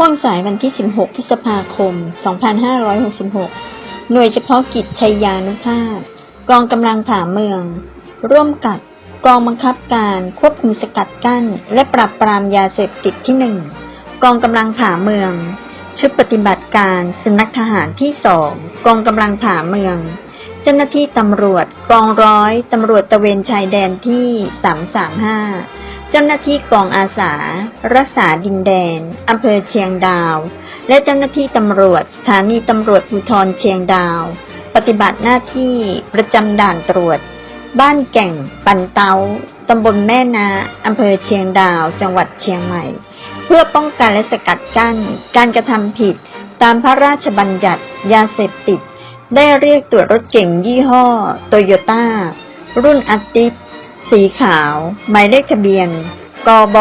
่วงสายวันที่ 16 พฤษภาคม 2566 หน่วยเฉพาะกิจชัยยานุภาพ กองกำลังผ่าเมือง ร่วมกับกองบังคับการควบคุมสกัดกั้น และปราบปรามยาเสพติดที่ 1 กองกำลังผ่าเมือง ชุดปฏิบัติการสนักทหารที่ 2 กองกำลังผ่าเมือง เจ้าหน้าที่ตำรวจ กองร้อยตำรวจตระเวนชายแดนที่ 335 เจ้าหน้าที่กองอาสา รักษาดินแดนอำเภอเชียงดาว และเจ้าหน้าที่ตำรวจสถานีตำรวจภูธรเชียงดาว ปฏิบัติหน้าที่ประจำด่านตรวจ บ้านแก่ง ปันเตาตำบลแม่นาอำเภอเชียงดาว จังหวัดเชียงใหม่ เพื่อป้องกันและสกัดกั้น การกระทำผิด ตามพระราชบัญญัติ ยาเสพติด ได้เรียกตรวจรถเก่งยี่ห้อโตโยต้ารุ่นอาติส สีขาว หมายเลขทะเบียนกบ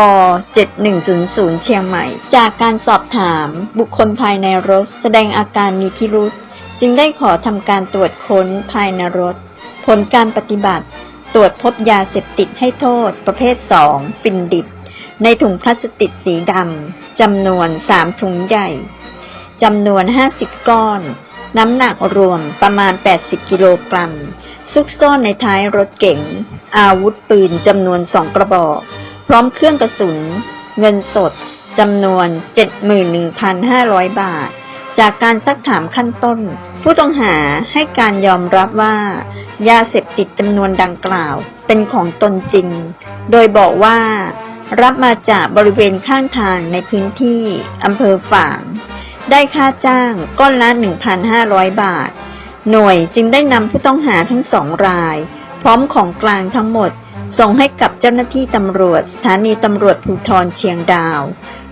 7100 เชียงใหม่ จากการสอบถามบุคคลภายในรถแสดงอาการมีพิรุษ จึงได้ขอทำการตรวจค้นภายในรถ ผลการปฏิบัติ ตรวจพบยาเสพติดให้โทษ ประเภท2ฟินดิบ ในถุงพลาสติกสีดำจำนวน 3 ถุงใหญ่จำนวน 50 ก้อน น้ำหนักรวมประมาณ 80 กิโลกรัม ซุกซ่อนในท้ายรถเก๋ง อาวุธปืนจำนวน2กระบอก พร้อมเครื่องกระสุน เงินสดจำนวน 71,500 บาท จากการซักถามขั้นต้น ผู้ต้องหาให้การยอมรับว่า ยาเสพติดจำนวนดังกล่าว เป็นของตนจริง โดยบอกว่า รับมาจากบริเวณข้างทางในพื้นที่อำเภอฝาง ได้ค่าจ้างก้อนละ 1,500 บาท หน่วยจึงได้นำผู้ต้องหาทั้งสองราย พร้อมของกลางทั้งหมด ส่งให้กับเจ้าหน้าที่ตำรวจ สถานีตำรวจภูทรเชียงดาว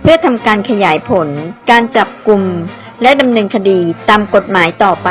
เพื่อทำการขยายผล การจับกลุ่มและดำเนินคดีตามกฎหมายต่อไป